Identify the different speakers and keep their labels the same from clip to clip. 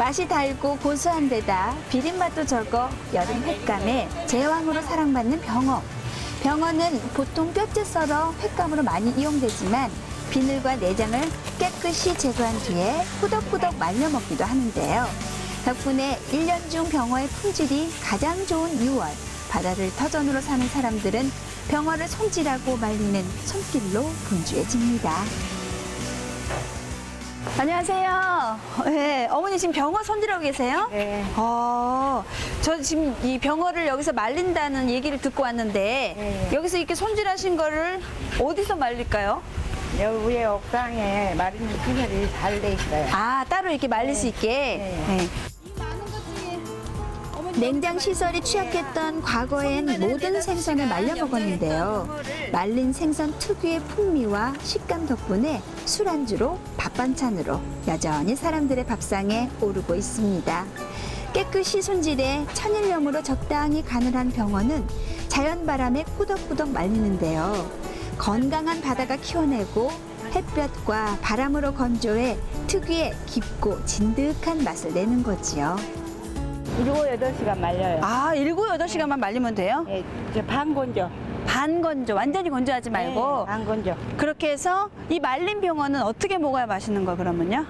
Speaker 1: 맛이 달고 고소한 데다 비린맛도 적어 여름 횟감의 제왕으로 사랑받는 병어. 병어는 보통 뼈째 썰어 횟감으로 많이 이용되지만 비늘과 내장을 깨끗이 제거한 뒤에 후덕후덕 말려 먹기도 하는데요. 덕분에 일년 중 병어의 품질이 가장 좋은 6월 바다를 터전으로 사는 사람들은 병어를 손질하고 말리는 손길로 분주해집니다. 안녕하세요. 네, 어머니 지금 병어 손질하고 계세요?
Speaker 2: 네.
Speaker 1: 어, 저 지금 이 병어를 여기서 말린다는 얘기를 듣고 왔는데
Speaker 2: 네.
Speaker 1: 여기서 이렇게 손질하신 거를 어디서 말릴까요?
Speaker 2: 여기 위에 옥상에 마리는 시설이 잘 돼 있어요.
Speaker 1: 아, 따로 이렇게 말릴 수 있게.
Speaker 2: 네.
Speaker 1: 네. 냉장 시설이 취약했던 과거엔 모든 생선을 말려 먹었는데요. 말린 생선 특유의 풍미와 식감 덕분에 술안주로 밥 반찬으로 여전히 사람들의 밥상에 오르고 있습니다. 깨끗이 손질해 천일염으로 적당히 간을 한 병어는 자연 바람에 꾸덕꾸덕 말리는데요. 건강한 바다가 키워내고 햇볕과 바람으로 건조해 특유의 깊고 진득한 맛을 내는 거지요.
Speaker 2: 일곱 여덟 시간 말려요.
Speaker 1: 아, 일곱 여덟 시간만 말리면 돼요?
Speaker 2: 예, 이제 반 건조.
Speaker 1: 반 건조, 완전히 건조하지 말고.
Speaker 2: 네, 반 건조.
Speaker 1: 그렇게 해서 이 말린 병어는 어떻게 먹어야 맛있는 거 그러면요?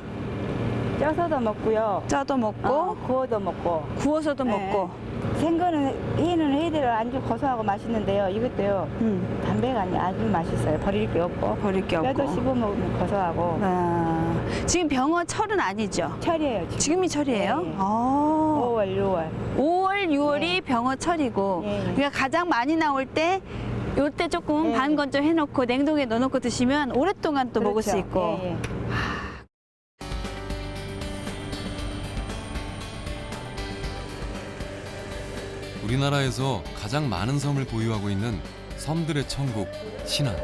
Speaker 2: 쪄서도 먹고요.
Speaker 1: 쪄도 먹고,
Speaker 2: 어, 구워도 먹고.
Speaker 1: 구워서도
Speaker 2: 네.
Speaker 1: 먹고.
Speaker 2: 생거는 회는 회대로 아주 고소하고 맛있는데요. 이것도요.
Speaker 1: 음,
Speaker 2: 담배가 아니- 아주 맛있어요. 버릴 게 없고.
Speaker 1: 버릴 게
Speaker 2: 뼈도
Speaker 1: 없고.
Speaker 2: 씹어 먹으면 고소하고.
Speaker 1: 아, 지금 병어 철은 아니죠?
Speaker 2: 철이에요. 지금.
Speaker 1: 지금이 철이에요?
Speaker 2: 네.
Speaker 1: 아.
Speaker 2: 5월, 6월.
Speaker 1: 5월, 6월이
Speaker 2: 네.
Speaker 1: 병어 철이고,
Speaker 2: 네.
Speaker 1: 그러니까 가장 많이 나올 때, 요때 조금
Speaker 2: 네.
Speaker 1: 반 건조 해놓고 냉동에 넣어놓고 드시면 오랫동안 또 먹을 수
Speaker 2: 그렇죠.
Speaker 1: 있고.
Speaker 2: 예, 예.
Speaker 3: 우리나라에서 가장 많은 섬을 보유하고 있는 섬들의 천국 신안.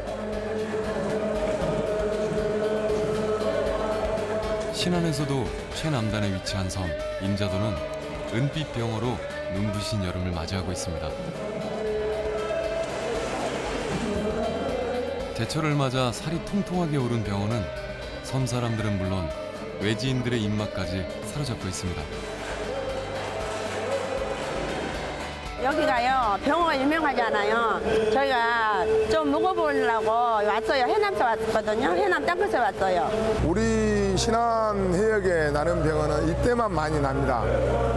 Speaker 3: 신안에서도 최남단에 위치한 섬 임자도는 은빛 병어로 눈부신 여름을 맞이하고 있습니다. 제철을 맞아 살이 통통하게 오른 병어는 섬 사람들은 물론 외지인들의 입맛까지 사로잡고 있습니다.
Speaker 4: 여기가요 병어가 유명하잖아요. 저희가 좀 먹어보려고 왔어요. 해남서 왔거든요. 해남 땅끝에 왔어요.
Speaker 5: 우리 신안 해역에 나는 병어는 이때만 많이 납니다.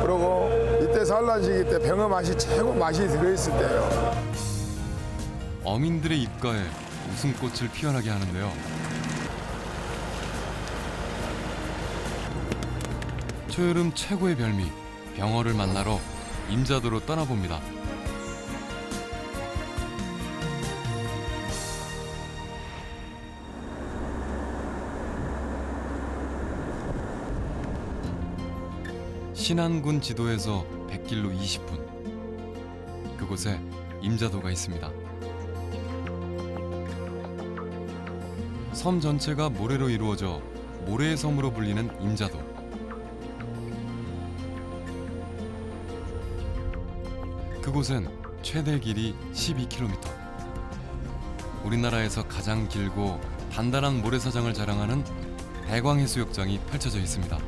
Speaker 5: 그리고 이때 산란시기 때 병어 맛이 최고 맛이 들어있을 때예요.
Speaker 3: 어민들의 입가에 웃음꽃을 피어나게 하는데요. 초여름 최고의 별미 병어를 만나러 임자도로 떠나봅니다. 신안군 지도에서 100길로 20분. 그곳에 임자도가 있습니다. 섬 전체가 모래로 이루어져 모래의 섬으로 불리는 임자도. 그곳은 최대 길이 12km. 우리나라에서 가장 길고 단단한 모래사장을 자랑하는 대광해수욕장이 펼쳐져 있습니다.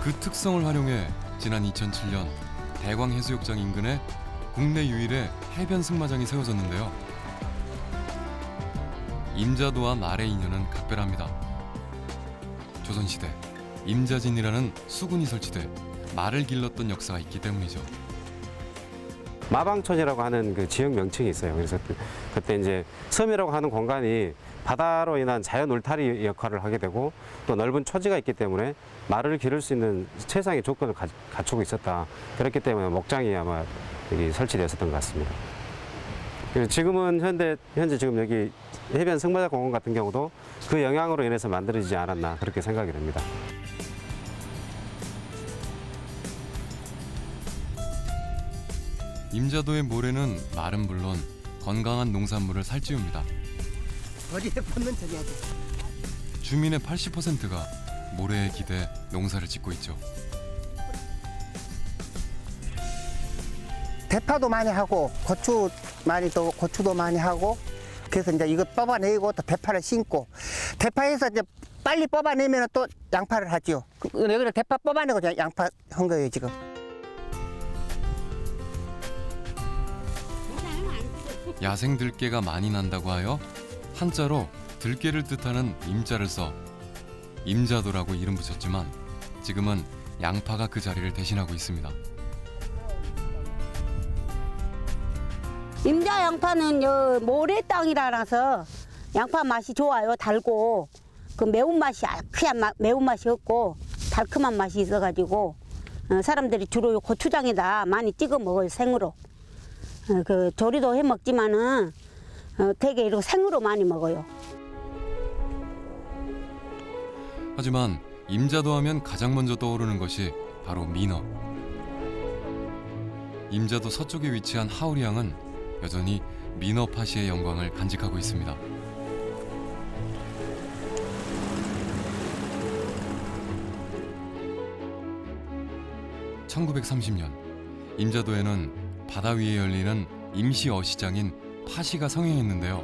Speaker 3: 그 특성을 활용해 지난 2007년 대광해수욕장 인근에 국내 유일의 해변 승마장이 세워졌는데요. 임자도와 말의 인연은 각별합니다. 조선시대 임자진이라는 수군이 설치돼 말을 길렀던 역사가 있기 때문이죠.
Speaker 6: 마방촌이라고 하는 그 지역 명칭이 있어요. 그래서 그- 그때 이제 섬이라고 하는 공간이 바다로 인한 자연 울타리 역할을 하게 되고 또 넓은 초지가 있기 때문에 말을 기를 수 있는 최상의 조건을 가, 갖추고 있었다. 그렇기 때문에 목장이 아마 여기 설치되었었던 것 같습니다. 지금은 현대 현재 지금 여기 해변 승마장 공원 같은 경우도 그 영향으로 인해서 만들어지지 않았나 그렇게 생각이 됩니다.
Speaker 3: 임자도의 모래는 말은 물론 건강한 농산물을 살찌웁니다.
Speaker 7: 머리에 저기 하지.
Speaker 3: 주민의 80%가 모래에 기대 농사를 짓고 있죠.
Speaker 7: 대파도 많이 하고 고추 많이 또 고추도 많이 하고 그래서 이제 이거 뽑아내고 또 대파를 심고 대파에서 이제 빨리 뽑아내면 또 양파를 하지요. 그, 여기를 대파 뽑아내고 저 양파 한 거예요 지금.
Speaker 3: 야생 들깨가 많이 난다고 하여 한자로 들깨를 뜻하는 임자를 써 임자도라고 이름 붙였지만 지금은 양파가 그 자리를 대신하고 있습니다.
Speaker 4: 임자 양파는 요 모래 땅이라서 양파 맛이 좋아요. 달고 그 매운 맛이 알크한 마- 매운 맛이 없고 달콤한 맛이 있어가지고 어, 사람들이 주로 요 고추장에다 많이 찍어 먹어요 생으로. 어, 그 조리도 해 먹지만은 어, 되게 이렇게 생으로 많이 먹어요.
Speaker 3: 하지만 임자도 하면 가장 먼저 떠오르는 것이 바로 민어. 임자도 서쪽에 위치한 하우리항은 여전히 민어 파시의 영광을 간직하고 있습니다. (1930년) 임자도에는 바다 위에 열리는 임시 어시장인 파시가 성행했는데요.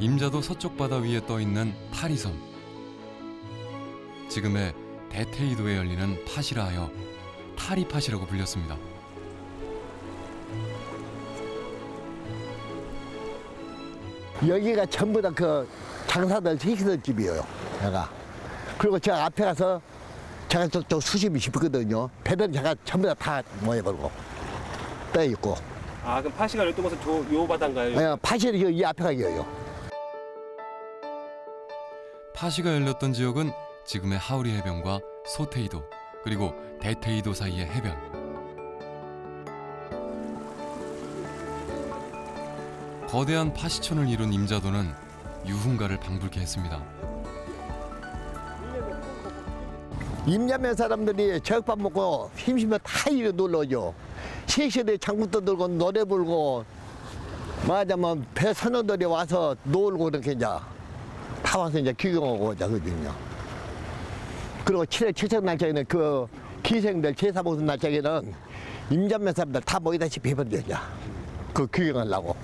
Speaker 3: 임자도 서쪽 바다 위에 떠 있는 타리섬. 지금의 대테이도에 열리는 파시라 하여 타리파시라고 불렸습니다.
Speaker 8: 여기가 전부 다 그 장사들 시키던 집이에요. 제가. 그리고 제가 앞에 가서 제가 또, 또 수심이 깊거든요. 배들은 제가 전부 다다 모여버리고 떠 있고.
Speaker 6: 아 그럼 파시가 열두 곳은 요 바다인가요?
Speaker 8: 예, 파실이 이- 이 앞에가 이거예요.
Speaker 3: 파시가 열렸던 지역은 지금의 하우리 해변과 소테이도 그리고 대테이도 사이의 해변. 거대한 파시촌을 이룬 임자도는 유흥가를 방불케 했습니다.
Speaker 8: 임자면 사람들이 저녁밥 먹고 심심해 다 이리 놀러 오죠. 시시에 장구도 들고 노래 부르고 말하자면 배 선원들이 와서 놀고 이렇게 이제 다 와서 이제 구경하고 오자거든요. 그리고 7월七척 날짜에는 그 기생들 제사 보는 날짜에는 임자면 사람들 다 모이다시피. 이제. 그 구경하려고.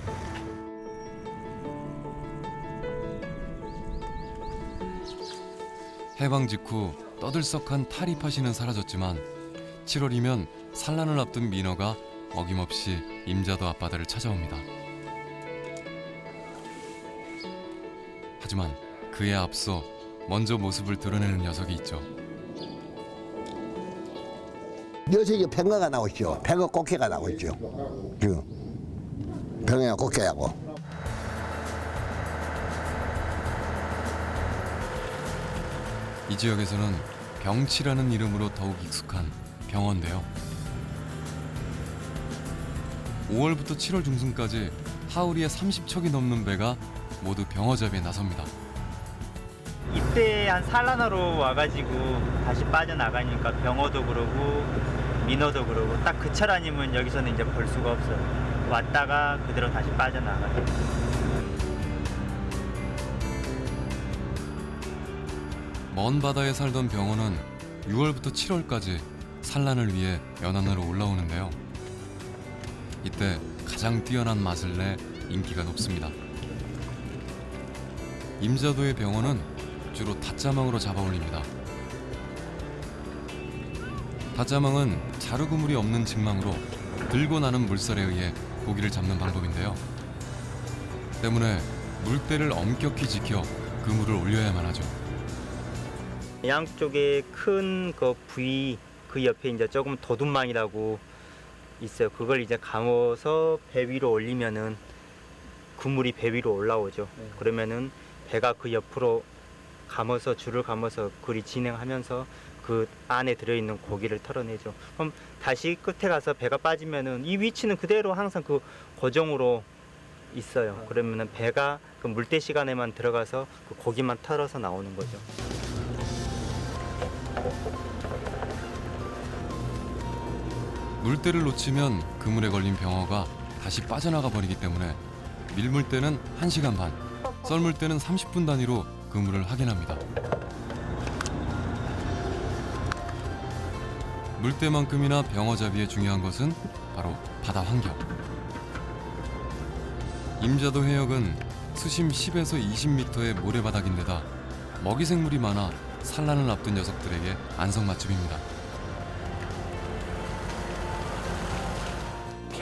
Speaker 3: 해방 직후 떠들썩한 타리파시는 사라졌지만 7월이면 산란을 앞둔 민어가 어김없이 임자도 앞바다를 찾아옵니다. 하지만 그에 앞서 먼저 모습을 드러내는 녀석이 있죠.
Speaker 8: 이제 뱅어가 나오죠. 뱅어 꽃게가 나오죠. 지금 뱅어 꽃게하고.
Speaker 3: 이 지역에서는 병치라는 이름으로 더욱 익숙한 병어인데요. 5월부터 7월 중순까지 하우리에 30척이 넘는 배가 모두 병어잡이에 나섭니다.
Speaker 9: 이때 한 산란으로 와가지고 다시 빠져나가니까 병어도 그러고 민어도 그러고 딱 그 철 아니면 여기서는 이제 볼 수가 없어요. 왔다가 그대로 다시 빠져나가요.
Speaker 3: 먼 바다에 살던 병어는 6월부터 7월까지 산란을 위해 연안으로 올라오는데요. 이때 가장 뛰어난 맛을 내 인기가 높습니다. 임자도의 병어는 주로 닷자망으로 잡아 올립니다. 닷자망은 자루 그물이 없는 직망으로 들고 나는 물살에 의해 고기를 잡는 방법인데요. 때문에 물때를 엄격히 지켜 그물을 올려야만 하죠.
Speaker 9: 양쪽에 큰 그 부위 그 옆에 이제 조금 도둠망이라고 있어요. 그걸 이제 감아서 배 위로 올리면은 그물이 배 위로 올라오죠. 그러면은 배가 그 옆으로 감아서 줄을 감아서 그리 진행하면서 그 안에 들어있는 고기를 털어내죠. 그럼 다시 끝에 가서 배가 빠지면은 이 위치는 그대로 항상 그 고정으로 있어요. 그러면은 배가 그 물때 시간에만 들어가서 그 고기만 털어서 나오는 거죠.
Speaker 3: 물때를 놓치면 그물에 걸린 병어가 다시 빠져나가 버리기 때문에 밀물 때는 1시간 반, 썰물 때는 30분 단위로 그물을 확인합니다. 물때만큼이나 병어잡이에 중요한 것은 바로 바다 환경. 임자도 해역은 수심 10에서 20m의 모래바닥인데다 먹이 생물이 많아 산란을 앞둔 녀석들에게 안성맞춤입니다.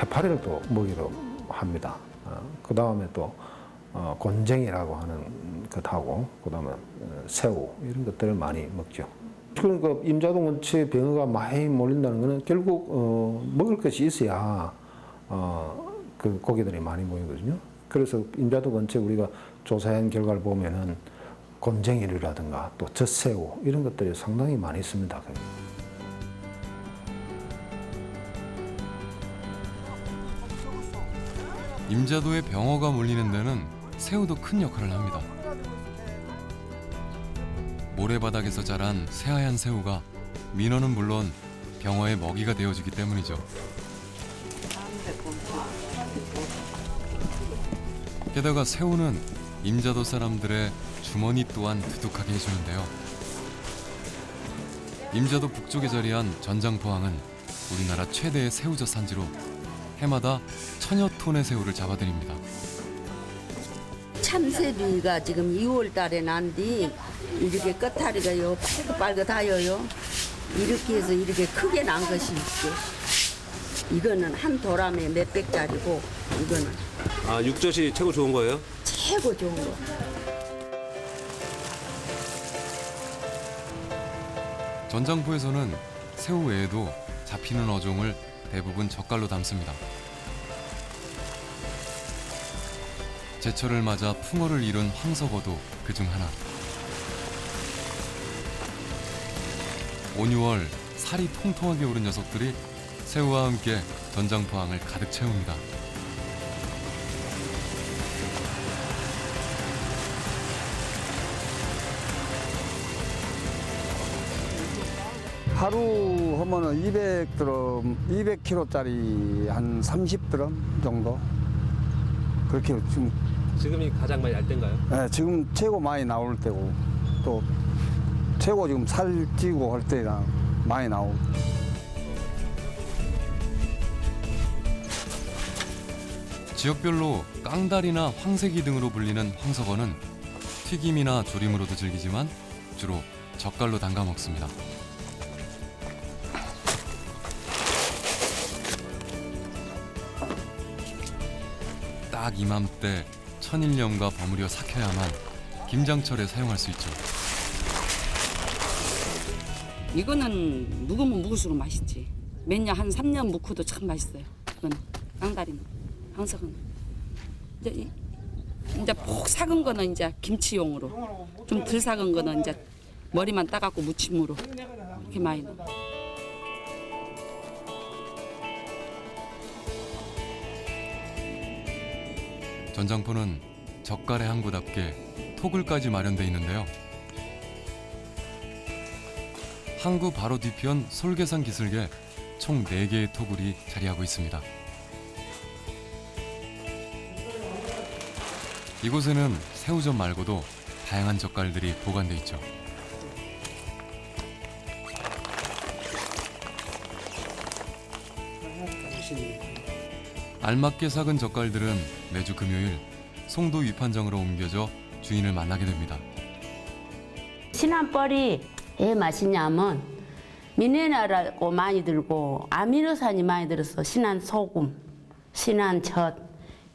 Speaker 10: 해파리를 또 먹이로 합니다. 그 다음에 또 어, 곤쟁이라고 하는 것하고 그 다음에 새우 이런 것들을 많이 먹죠. 그러니까 임자동 원체 병어가 많이 몰린다는 것은 결국 어, 먹을 것이 있어야 어, 그 고기들이 많이 모이거든요. 그래서 임자동 원체 우리가 조사한 결과를 보면은 곤쟁이류라든가 또 젖새우 이런 것들이 상당히 많이 있습니다.
Speaker 3: 임자도에 병어가 몰리는 데는 새우도 큰 역할을 합니다. 모래바닥에서 자란 새하얀 새우가 민어는 물론 병어의 먹이가 되어주기 때문이죠. 게다가 새우는 임자도 사람들의 주머니 또한 두둑하게 해주는데요. 임자도 북쪽에 자리한 전장포항은 우리나라 최대의 새우젓 산지로 해마다 천여 톤의 새우를 잡아들입니다.
Speaker 11: 참새비가 지금 2월 달에 난 뒤 이렇게 끝다리가요 빨긋빨긋하여요 이렇게 해서 이렇게 크게 난 것이 있고 이거는 한 도람에 몇백짜리고 이거는
Speaker 6: 아 육젓이 최고 좋은 거예요?
Speaker 11: 최고 좋은 거
Speaker 3: 전장포에서는 새우 외에도 잡히는 어종을 대부분 젓갈로 담습니다. 제철을 맞아 풍어를 이룬 황석어도 그중 하나. 온유월 살이 통통하게 오른 녀석들이 새우와 함께 전장 포항을 가득 채웁니다.
Speaker 12: 하루 하면은 200드럼, 200kg짜리 한 30드럼 정도. 그렇게 지금,
Speaker 6: 지금이 가장 많이 날 때인가요?
Speaker 12: 예, 지금 최고 많이 나올 때고, 또 최고 지금 살찌고 할 때랑 많이 나오고.
Speaker 3: 지역별로 깡다리나 황새기 등으로 불리는 황석어는 튀김이나 조림으로도 즐기지만 주로 젓갈로 담가 먹습니다. 딱 이맘때 천일염과 버무려 삭혀야만 김장철에 사용할 수 있죠.
Speaker 11: 이거는 묵으면 묵을수록 맛있지. 몇 년 한 3년 묵고도 참 맛있어요. 이거는 깡다리는 황석은. 이제 이- 이제 폭 삭은 거는 이제 김치용으로. 좀 덜 삭은 거는 이제 머리만 따갖고 무침으로. 이렇게 많이 넣어.
Speaker 3: 전장포는 젓갈의 항구답게 토굴까지 마련돼 있는데요. 항구 바로 뒤편 솔계산 기슭에 총 4개의 토굴이 자리하고 있습니다. 이곳에는 새우젓 말고도 다양한 젓갈들이 보관돼 있죠. 알맞게 삭은 젓갈들은 매주 금요일 송도 위판장으로 옮겨져 주인을 만나게 됩니다.
Speaker 11: 신안벌이 왜 맛있냐면 미네랄하고 많이 들고 아미노산이 많이 들어서 신안 소금, 신안 젓,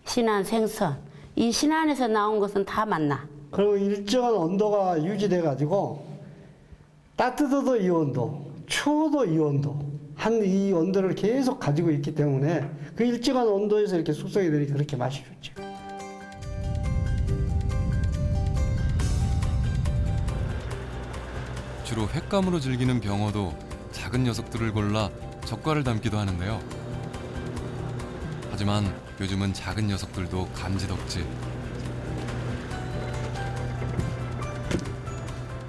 Speaker 11: 신안 생선 이 신안에서 나온 것은 다 맛나.
Speaker 13: 그리고 일정한 온도가 유지돼 가지고 따뜻해도 이 온도, 추워도 이 온도 한 이 온도를 계속 가지고 있기 때문에 그 일정한 온도에서 이렇게 숙성이 되니까 그렇게 맛이 좋죠.
Speaker 3: 주로 횟감으로 즐기는 병어도 작은 녀석들을 골라 젓갈을 담기도 하는데요. 하지만 요즘은 작은 녀석들도 감지덕지.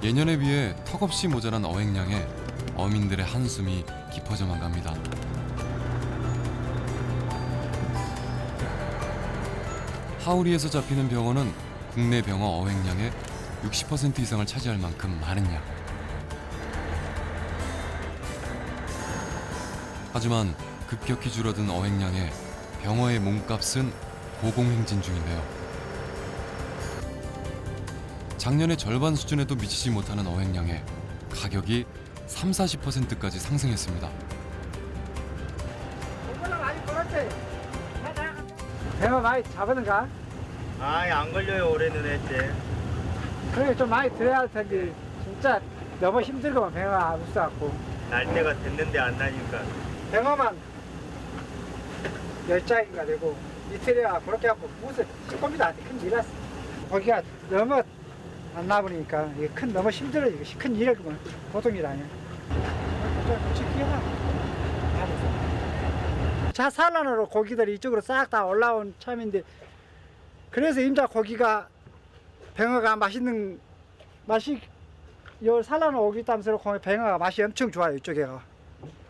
Speaker 3: 예년에 비해 턱없이 모자란 어획량에 어민들의 한숨이 깊어져만 갑니다. 하우리에서 잡히는 병어는 국내 병어 어획량의 60% 이상을 차지할 만큼 많은 양. 하지만 급격히 줄어든 어획량에 병어의 몸값은 고공행진 중인데요. 작년의 절반 수준에도 미치지 못하는 어획량에 가격이 3, 40%까지 상승했습니다.
Speaker 14: 배가 많이 잡았는가?
Speaker 9: 아예 안 걸려요 올해는 했지.
Speaker 14: 그래 좀 많이 들어야 할 텐데 진짜 너무 힘들고만 배가 없어갖고
Speaker 9: 날 때가 됐는데 안 나니까.
Speaker 14: 배가만 열 장인가 되고 이틀이야 그렇게 하고 무슨 조금이도 큰 일이었어 거기가 너무 안 나보니까 이게 큰 너무 힘들어 이거 큰 일을 그만 보통 일 아니야 자산란으로 고기들이 이쪽으로 싹 다 올라온 참인데 그래서 임자 고기가 병어가 맛있는 맛이 요 산란을 오기 땀으로 병어가 맛이 엄청 좋아요 이쪽에가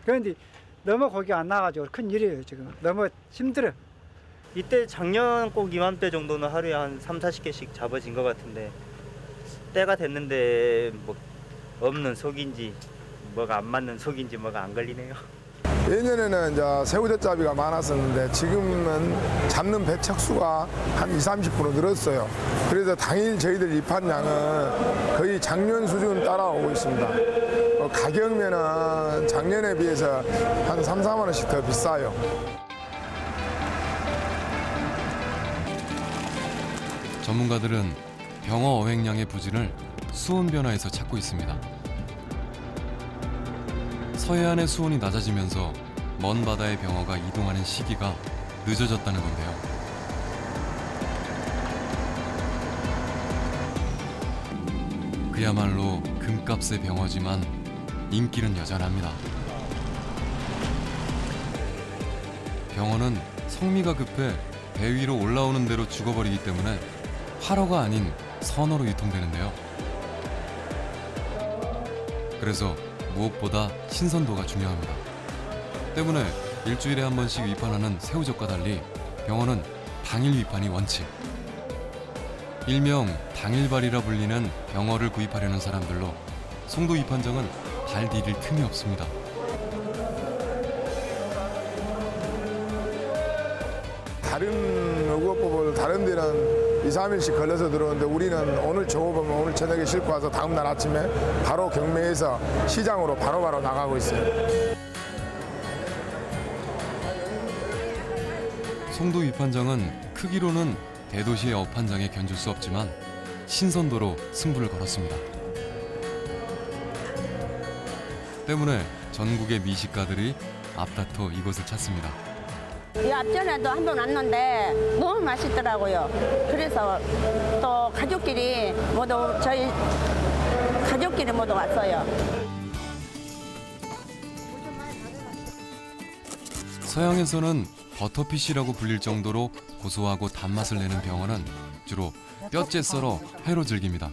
Speaker 14: 그런데 너무 고기가 안 나가지고 큰 일이에요 지금. 너무 힘들어.
Speaker 9: 이때 작년 꼭 이맘때 정도는 하루에 한 3, 40개씩 잡아진 것 같은데 때가 됐는데 뭐 없는 속인지 뭐가 안 맞는 속인지 뭐가 안 걸리네요.
Speaker 5: 예년에는 이제 새우젓잡이가 많았었는데 지금은 잡는 배 척수가 한 20, 30% 늘었어요. 그래서 당일 저희들 입한 양은 거의 작년 수준 따라오고 있습니다. 어, 가격면은 작년에 비해서 한 3, 4만 원씩 더 비싸요.
Speaker 3: 전문가들은 병어 어획량의 부진을 수온 변화에서 찾고 있습니다. 서해안의 수온이 낮아지면서 먼 바다의 병어가 이동하는 시기가 늦어졌다는 건데요. 그야말로 금값의 병어지만 인기는 여전합니다. 병어는 성미가 급해 배 위로 올라오는 대로 죽어버리기 때문에 활어가 아닌 선어로 유통되는데요. 그래서 무엇보다 신선도가 중요합니다. 때문에 일주일에 한 번씩 위판하는 새우젓과 달리 병어는 당일 위판이 원칙. 일명 당일발이라 불리는 병어를 구입하려는 사람들로 송도 위판장은 발 디딜 틈이 없습니다.
Speaker 5: 다른 2, 3일씩 걸려서 들어오는데 우리는 오늘 저거보면 오늘 저녁에 싣고 와서 다음 날 아침에 바로 경매해서 시장으로 바로 바로 나가고 있어요.
Speaker 3: 송도 위판장은 크기로는 대도시의 어판장에 견줄 수 없지만 신선도로 승부를 걸었습니다. 때문에 전국의 미식가들이 앞다퉈 이곳을 찾습니다.
Speaker 4: 이 앞전에도 한 번 왔는데 너무 맛있더라고요. 그래서 또 가족끼리 모두 저희 가족끼리 모두 왔어요.
Speaker 3: 서양에서는 버터피쉬라고 불릴 정도로 고소하고 단맛을 내는 병어는 주로 뼈째 썰어 회로 즐깁니다.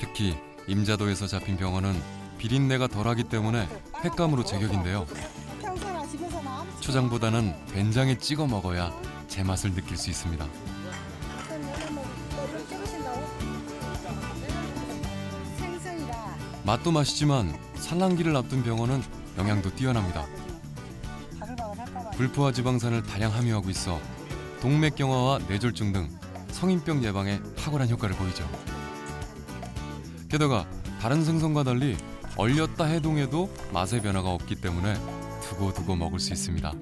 Speaker 3: 특히 임자도에서 잡힌 병어는 비린내가 덜하기 때문에 횟감으로 제격인데요. 초장보다는 된장에 찍어 먹어야 제맛을 느낄 수 있습니다. 맛도 맛이지만 산란기를 앞둔 병어는 영양도 뛰어납니다. 불포화 지방산을 다량 함유하고 있어 동맥경화와 뇌졸중 등 성인병 예방에 탁월한 효과를 보이죠. 게다가 다른 생선과 달리 얼렸다 해동해도 맛의 변화가 없기 때문에 두고두고 먹을 수 있습니다.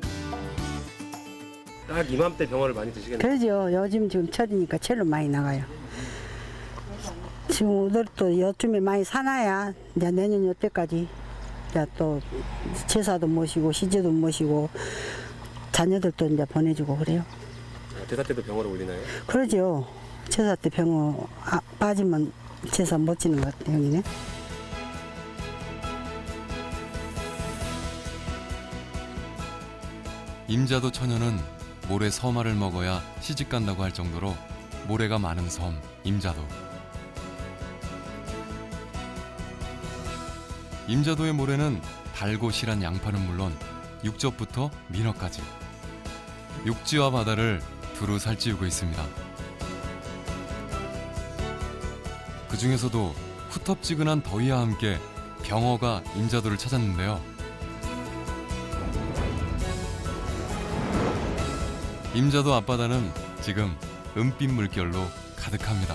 Speaker 6: 딱 이맘때 병어를 많이 드시겠네요.
Speaker 4: 그러죠. 요즘 지금 철이니까 철로 많이 나가요. 지금 오늘도 요쯤에 많이 사놔야 이제 내년 요때까지 이제 또 제사도 모시고 시제도 모시고 자녀들도 이제 보내주고 그래요.
Speaker 6: 대사 때도 병어를 올리나요?
Speaker 4: 그러죠. 제사 때 병어 아, 빠지면 제사 못 지는 것 같아요, 여기는.
Speaker 3: 임자도 처녀는 모래 서마를 먹어야 시집 간다고 할 정도로 모래가 많은 섬 임자도. 임자도의 모래는 달고 실한 양파는 물론 육젓부터 민어까지 육지와 바다를 두루 살찌우고 있습니다. 그 중에서도 후텁지근한 더위와 함께 병어가 임자도를 찾았는데요. 임자도 앞바다는 지금 은빛 물결로 가득합니다.